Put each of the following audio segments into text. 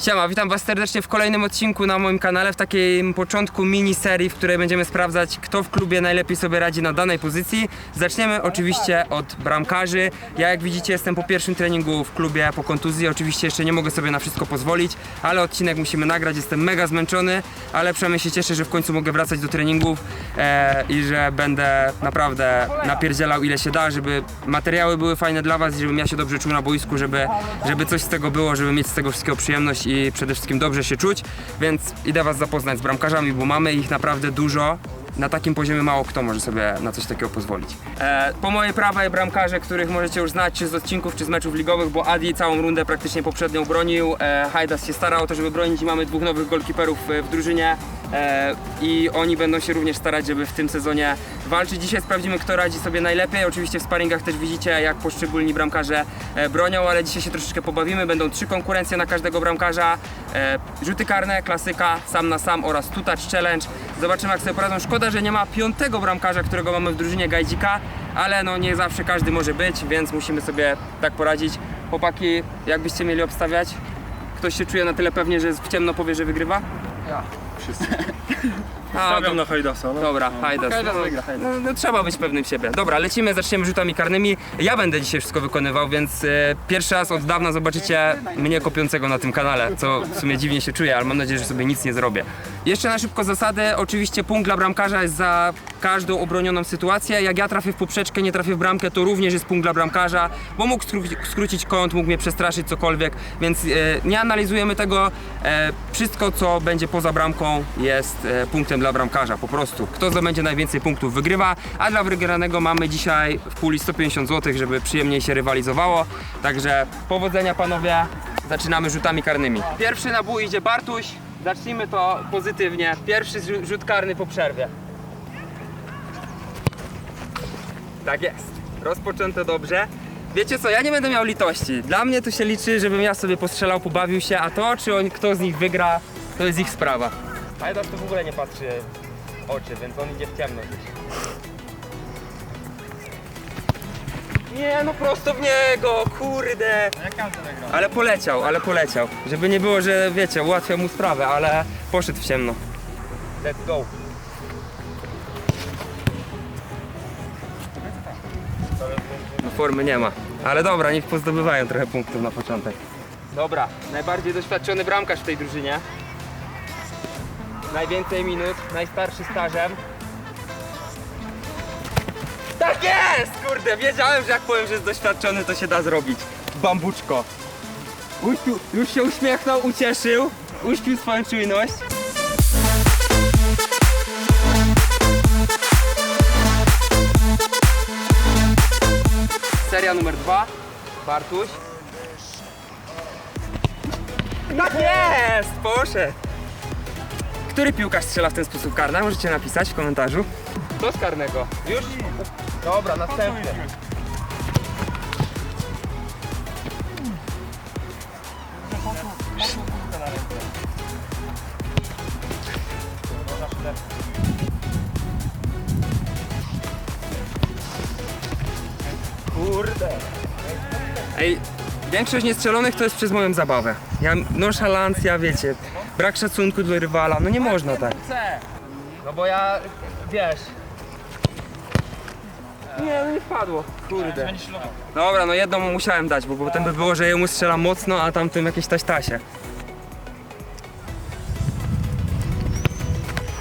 Siema, witam was serdecznie w kolejnym odcinku na moim kanale, w takim początku miniserii, w której będziemy sprawdzać, kto w klubie najlepiej sobie radzi na danej pozycji. Zaczniemy oczywiście od bramkarzy. Ja jak widzicie jestem po pierwszym treningu w klubie po kontuzji, oczywiście jeszcze nie mogę sobie na wszystko pozwolić, ale odcinek musimy nagrać, jestem mega zmęczony, ale przynajmniej się cieszę, że w końcu mogę wracać do treningów e, i że będę naprawdę napierdzielał ile się da, żeby materiały były fajne dla was i żebym ja się dobrze czuł na boisku, żeby, żeby coś z tego było, żeby mieć z tego wszystkiego przyjemność i przede wszystkim dobrze się czuć, więc idę was zapoznać z bramkarzami, bo mamy ich naprawdę dużo. Na takim poziomie mało kto może sobie na coś takiego pozwolić. E, po mojej prawej bramkarze, których możecie już znać, czy z odcinków, czy z meczów ligowych, bo Adi całą rundę praktycznie poprzednią bronił. E, Hajdas się starał o to, żeby bronić i mamy dwóch nowych golkiperów e, w drużynie. E, I oni będą się również starać, żeby w tym sezonie walczyć. Dzisiaj sprawdzimy, kto radzi sobie najlepiej. Oczywiście w sparingach też widzicie, jak poszczególni bramkarze e, bronią, ale dzisiaj się troszeczkę pobawimy. Będą trzy konkurencje na każdego bramkarza. E, rzuty karne, klasyka, sam na sam oraz touch challenge. Zobaczymy, jak sobie poradzą. Szkoda, że nie ma piątego bramkarza, którego mamy w drużynie Gajdzika, ale no nie zawsze każdy może być, więc musimy sobie tak poradzić. Chłopaki, jakbyście mieli obstawiać? Ktoś się czuje na tyle pewnie, że w ciemno powie, że wygrywa? A, to, Stawiam na Hajdasa, no. dobra, Hajdas. Hajdas No, wygra, Hajdas. no, no, trzeba być pewnym siebie. Dobra, lecimy, zaczniemy rzutami karnymi. Ja będę dzisiaj wszystko wykonywał, więc e, pierwszy raz od dawna zobaczycie mnie kopiącego na tym kanale, co w sumie dziwnie się czuję, ale mam nadzieję, że sobie nic nie zrobię. Jeszcze na szybko zasady. Oczywiście punkt dla bramkarza jest za każdą obronioną sytuację. Jak ja trafię w poprzeczkę, nie trafię w bramkę, to również jest punkt dla bramkarza, bo mógł skró- skrócić kąt, mógł mnie przestraszyć, cokolwiek, więc e, nie analizujemy tego. E, wszystko, co będzie poza bramką jest e, punktem dla bramkarza, po prostu. Kto zdobędzie najwięcej punktów wygrywa, a dla wygranego mamy dzisiaj w puli 150 zł, żeby przyjemniej się rywalizowało. Także powodzenia panowie, zaczynamy rzutami karnymi. Pierwszy na bój idzie Bartuś, zacznijmy to pozytywnie. Pierwszy rzut karny po przerwie. Tak jest. Rozpoczęte dobrze. Wiecie co, ja nie będę miał litości. Dla mnie to się liczy, żebym ja sobie postrzelał, pobawił się, a to, czy on, kto z nich wygra, to jest ich sprawa. Hajdasz to w ogóle nie patrzy w oczy, więc on idzie w ciemność. Nie, no prosto w niego, kurde. Ale poleciał, ale poleciał. Żeby nie było, że wiecie, ułatwia mu sprawę, ale poszedł w ciemno. Let's go. No formy nie ma. Ale dobra, niech pozdobywają trochę punktów na początek. Dobra, najbardziej doświadczony bramkarz w tej drużynie. Najwięcej minut, najstarszy stażem. Tak jest! Kurde, wiedziałem, że jak powiem, że jest doświadczony, to się da zrobić. Bambuczko. Uśpił, już się uśmiechnął, ucieszył, uśpił swoją czujność. Seria numer dwa. Bartuś. Tak jest! Poszedł. Który piłkarz strzela w ten sposób karny? Możecie napisać w komentarzu. To z karnego. Już? Dobra, następny. Kurde. Ej, większość niestrzelonych to jest przez moją zabawę. Ja, nonszalancja, wiecie, brak szacunku do rywala, no nie można tak. No bo ja, wiesz... Nie, no nie wpadło, kurde. Dobra, no jedną mu musiałem dać, bo potem by było, że jemu strzela mocno, a tamtym jakieś taśtasie.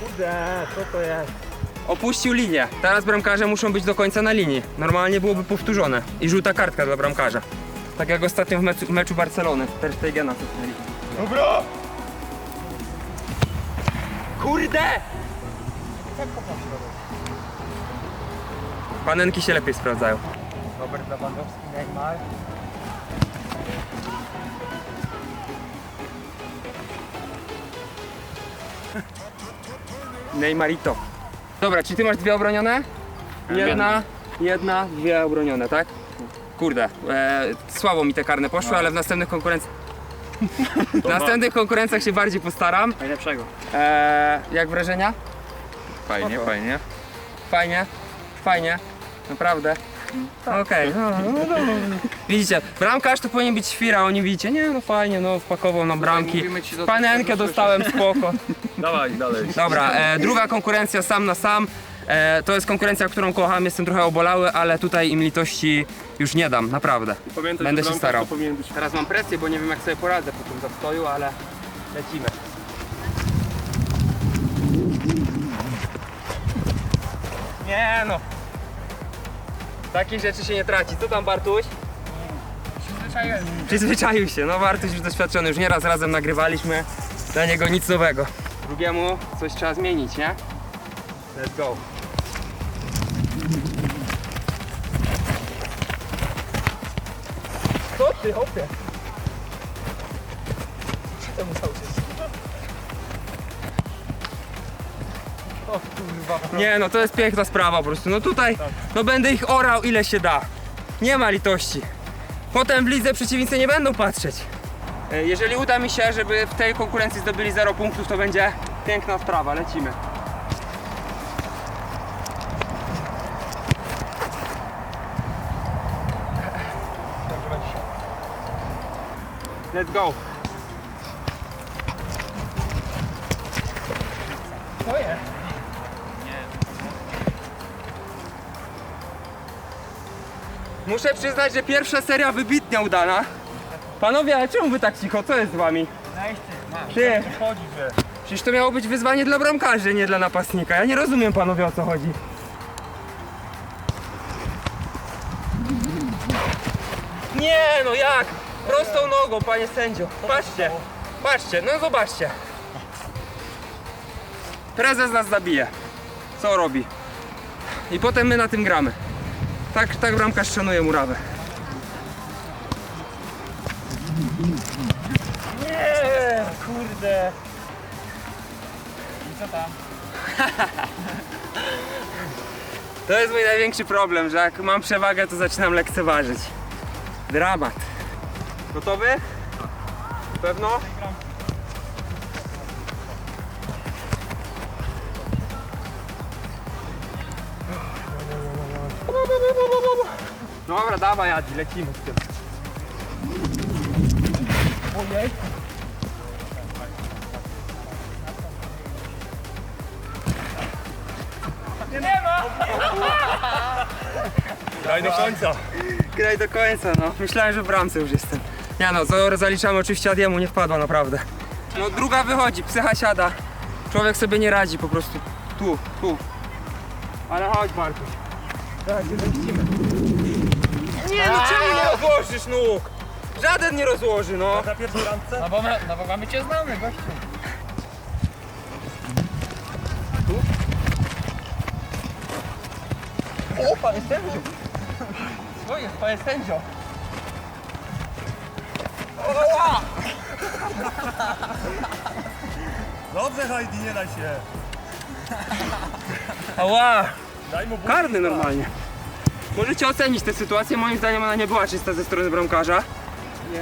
Kurde, co to jest? Opuścił linię. Teraz bramkarze muszą być do końca na linii. Normalnie byłoby powtórzone. I żółta kartka dla bramkarza. Tak jak ostatnio w meczu, meczu Barcelony. Ter Stegena cofnęli. Dobra! Kurde! Panenki się lepiej sprawdzają. Robert Lewandowski, Neymar. Neymarito. Dobra, czy ty masz dwie obronione? Jedna, jedna, dwie obronione, tak? Kurde, e, słabo mi te karne poszły, ale w następnych konkurencjach... W następnych konkurencjach się bardziej postaram. Najlepszego. E, jak wrażenia? Fajnie, Spoko. fajnie. Fajnie, fajnie, naprawdę. Okej, no, no, no, no. Widzicie, bramkarz to powinien być świra, oni widzicie, nie no fajnie, no wpakował na bramki. mówimy ci do- Panenkę dostałem, spoko. Dawaj, dalej. Dobra, e, druga konkurencja sam na sam. E, to jest konkurencja, którą kocham, jestem trochę obolały, ale tutaj im litości już nie dam, naprawdę. Pamiętaj, Będę że się bramkarz starał. to powinien być Teraz mam presję, bo nie wiem jak sobie poradzę po tym zastoju, ale lecimy. Nie no. Takich rzeczy się nie traci. Co tam Bartuś? Przyzwyczaił się. No Bartuś już doświadczony, już nieraz razem nagrywaliśmy. Dla niego nic nowego. Drugiemu coś trzeba zmienić, nie? Let's go. Ty, hopie? Nie no, to jest piękna sprawa po prostu. No tutaj, no będę ich orał ile się da. Nie ma litości. Potem w lidze przeciwnicy nie będą patrzeć. E, Jeżeli uda mi się, żeby w tej konkurencji zdobyli 0 punktów, to będzie piękna sprawa. Lecimy. Let's go. Co jest? Muszę przyznać, że pierwsza seria wybitnie udana. Panowie, ale czemu wy tak cicho? Co jest z wami? Ty, przecież to miało być wyzwanie dla bramkarzy, nie dla napastnika. Ja nie rozumiem panowie o co chodzi. Nie, no jak? Prostą nogą, panie sędzio. Patrzcie, patrzcie, no zobaczcie. Prezes nas zabije. Co robi? I potem my na tym gramy. Tak, tak bramkarz szanuje murawę. Nie, kurde. I co tam? To jest mój największy problem, że jak mam przewagę, to zaczynam lekceważyć. Dramat. Gotowy? Pewno? Dobra, dawaj Adi, lecimy z tym. Ojej. Nie ma! Daj do końca. Graj do końca, no. Myślałem, że w bramce już jestem. Nie no, zaliczamy oczywiście Adiemu, nie wpadła naprawdę. No druga wychodzi, psycha siada. Człowiek sobie nie radzi po prostu. Tu, tu. Ale chodź Bartuś. Teraz się zemścimy. Nie no, czemu nie rozłożysz nóg? Żaden nie rozłoży, no. Na pierwszej randce? No bo, my, no bo mamy cię znamy, gościu. O, panie sędzio. Co jest, panie sędzio? Dobrze, Heidi, nie daj się. Ała! Daj mu buzi. Karny normalnie. Możecie ocenić tę sytuację, moim zdaniem ona nie była czysta ze strony bramkarza.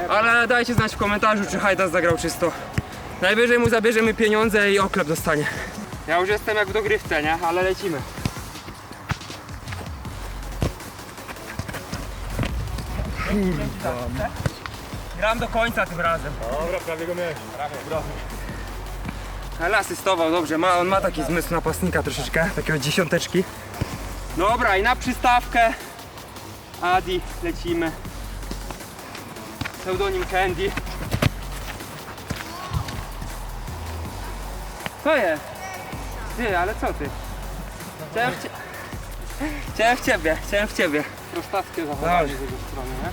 Ale dajcie znać w komentarzu, czy Hajdas zagrał czysto. Najwyżej mu zabierzemy pieniądze i oklep dostanie. Ja już jestem jak w dogrywce, nie? Ale lecimy. Gram do końca tym razem. Dobra, prawie go miałeś. Ale asystował, dobrze, ma, on ma taki zmysł napastnika troszeczkę, takiego dziesiąteczki. Dobra, i na przystawkę Adi lecimy. Pseudonim Candy. Co jest? Ty, ale co ty? Chciałem w, cie... Chciałem w ciebie, chciałem w ciebie. Prostackie zachowanie z jego strony, nie?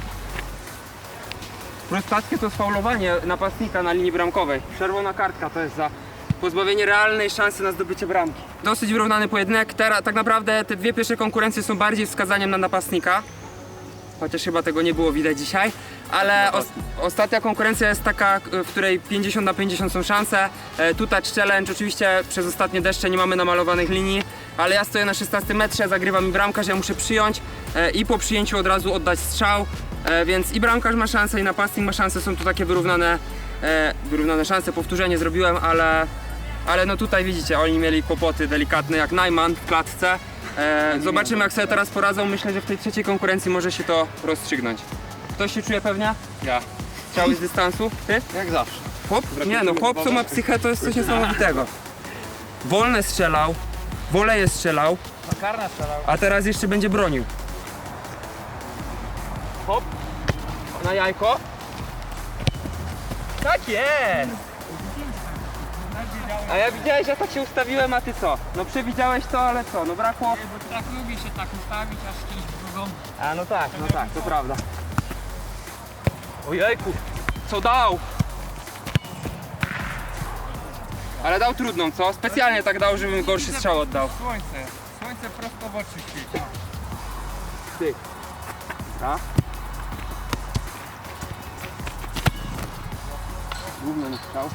Prostackie to sfaulowanie napastnika na linii bramkowej. Czerwona kartka to jest za pozbawienie realnej szansy na zdobycie bramki. Dosyć wyrównany pojedynek. Teraz tak naprawdę te dwie pierwsze konkurencje są bardziej wskazaniem na napastnika. Chociaż chyba tego nie było widać dzisiaj. Ale os ostatnia konkurencja jest taka, w której 50 na 50 są szanse. E, Tu touch challenge, oczywiście przez ostatnie deszcze nie mamy namalowanych linii, ale ja stoję na 16 metrze, zagrywa mi bramkarz, ja muszę przyjąć e, i po przyjęciu od razu oddać strzał. E, Więc i bramkarz ma szansę i napastnik ma szansę, są tu takie wyrównane, e, wyrównane szanse, powtórzenie zrobiłem, ale, ale no tutaj widzicie, oni mieli kłopoty delikatne jak Najman w klatce, E, zobaczymy jak sobie teraz poradzą. Myślę, że w tej trzeciej konkurencji może się to rozstrzygnąć. Ktoś się czuje pewnie? Ja. Strzały z dystansu? Ty? Jak zawsze. Chłop? Nie no, chłop co ma psychę to jest coś niesamowitego. Wolne strzelał, woleje strzelał. a teraz jeszcze będzie bronił. Hop. Na jajko. Tak jest! A ja widziałeś, ja tak się ustawiłem, a ty co? No przewidziałeś to, ale co? No brakło... Bo tak lubi się tak ustawić, aż w drugą. A no tak, no tak, to prawda. Ojejku, co dał? Ale dał trudną, co? Specjalnie tak dał, żebym gorszy strzał oddał. Słońce. Słońce prosto w oczy świeci. Ty. Dobra. Gówno nie chciał.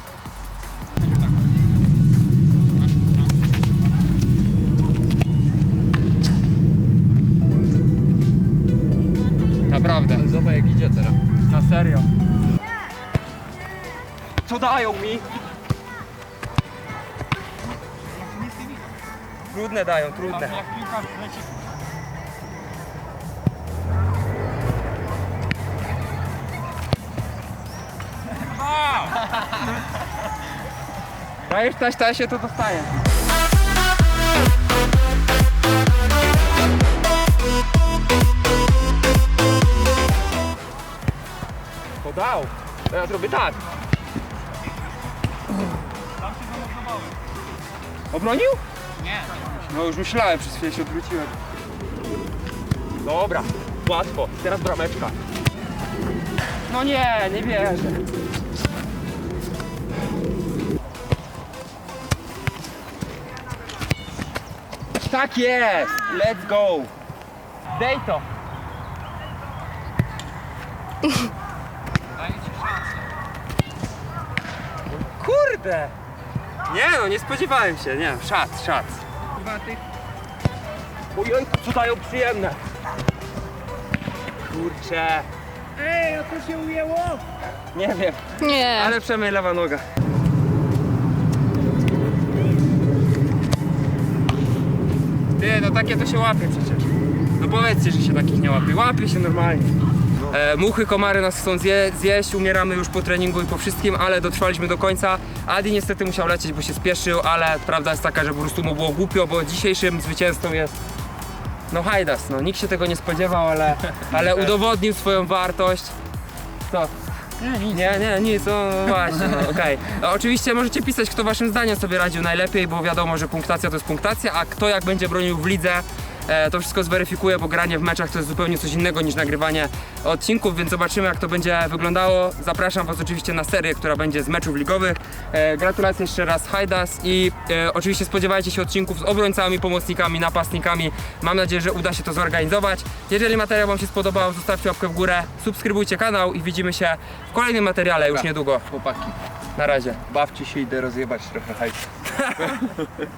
Naprawdę. Zobacz jak idzie teraz. Na serio. Co dają mi? Trudne dają, trudne. Leci. Dajesz taś tasie, to dostaję. Podał. Teraz robię tak. Obronił? Nie. No już myślałem, przez chwilę się odwróciłem. Dobra, łatwo. Teraz brameczka. No nie, nie wierzę. Tak jest! Let's go! Dej to! Daję ci szansę. Kurde! Nie no, nie spodziewałem się, nie. Szac, szac. Chyba tych Ojej, co dają przyjemne. Kurczę. Ej, a to się ujęło! Nie wiem, Nie. ale przemyj lewa noga. Ty, no takie to się łapie przecież. No powiedzcie, że się takich nie łapie. Łapie się normalnie. E, muchy, komary nas chcą zje, zjeść, umieramy już po treningu i po wszystkim, ale dotrwaliśmy do końca. Adi niestety musiał lecieć, bo się spieszył, ale prawda jest taka, że po prostu mu było głupio, bo dzisiejszym zwycięzcą jest no Hajdas, no nikt się tego nie spodziewał, ale, ale udowodnił swoją wartość. Co? Nie, nie, nic, no właśnie, no, okej. Oczywiście możecie pisać, kto waszym zdaniem sobie radził najlepiej, bo wiadomo, że punktacja to jest punktacja, a kto jak będzie bronił w lidze, to wszystko zweryfikuje, bo granie w meczach to jest zupełnie coś innego niż nagrywanie odcinków, więc zobaczymy jak to będzie wyglądało. Zapraszam was oczywiście na serię, która będzie z meczów ligowych. E, gratulacje jeszcze raz Hajdas i e, oczywiście spodziewajcie się odcinków z obrońcami, pomocnikami, napastnikami. Mam nadzieję, że uda się to zorganizować. Jeżeli materiał wam się spodobał, zostawcie łapkę w górę, subskrybujcie kanał i widzimy się w kolejnym materiale już niedługo. Chłopaki, Na razie. bawcie się, idę rozjebać trochę hajsu.